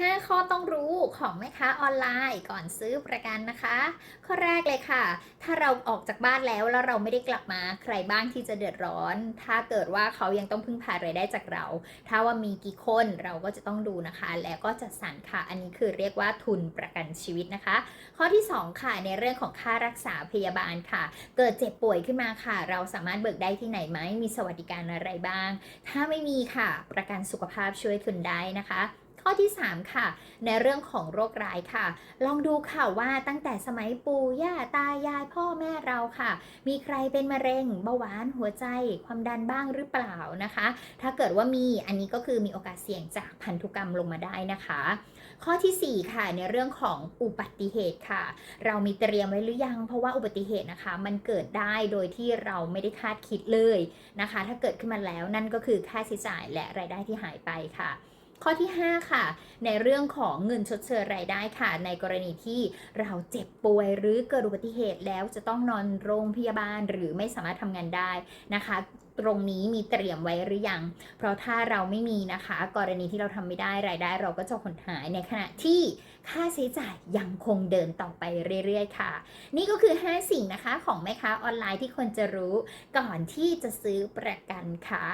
5 ข้อต้องรู้ของแม่ค้าออนไลน์ก่อนซื้อประกันนะคะ ข้อแรกเลยค่ะ ถ้าเราออกจากบ้านแล้วแล้วเราไม่ได้กลับมาใครบ้างที่จะเดือดร้อน ถ้าเกิดว่าเขายังต้องพึ่งพารายได้จากเรา ถ้าว่ามีกี่คนเราก็จะต้องดูนะคะ แล้วก็จัดสรรค่ะ อันนี้คือเรียกว่าทุนประกันชีวิตนะคะ ข้อที่ 2 ค่ะในเรื่องของค่ารักษาพยาบาลค่ะ เกิดเจ็บป่วยขึ้นมาค่ะ เราสามารถเบิกได้ที่ไหนไหมมีสวัสดิการอะไรบ้าง ถ้าไม่มีค่ะ ประกันสุขภาพช่วยคุณได้นะคะ ข้อที่ 3 ค่ะ ในเรื่องของโรคร้ายค่ะ ลองดูค่ะว่าตั้งแต่สมัยปู่ย่าตายายพ่อแม่เราค่ะ มีใครเป็นมะเร็งเบาหวานหัวใจ ความดันบ้างหรือเปล่านะคะ ถ้าเกิดว่ามีอันนี้ก็คือมีโอกาสเสี่ยงจากพันธุกรรมลงมาได้นะคะ ข้อทีสี่4 ค่ะ ในเรื่องของอุบัติเหตุค่ะ เรามีเตรียมไว้หรือยัง เพราะว่าอุบัติเหตุนะคะ มันเกิดได้โดยที่เราไม่ได้คาดคิดเลยนะคะ ถ้าเกิดขึ้นมาแล้วนั่นก็คือค่าใช้จ่ายและรายได้ที่หายไปค่ะ ข้อที่ 5 ค่ะ ในเรื่องของเงินชดเชยรายได้ค่ะ ในกรณีที่เราเจ็บป่วยหรือเกิดอุบัติเหตุแล้วจะต้องนอนโรงพยาบาลหรือไม่สามารถทำงานได้นะคะตรงนี้มีเตรียมไว้หรือยัง เพราะถ้าเราไม่มีนะคะ กรณีที่เราทำไม่ได้รายได้ เราก็จะหดหายในขณะที่ค่าใช้จ่ายยังคงเดินต่อไปเรื่อยๆ ค่ะ นี่ก็คือ 5 สิ่งนะคะของแม่ค้าออนไลน์ที่ควรจะรู้ก่อนที่จะซื้อประกันค่ะ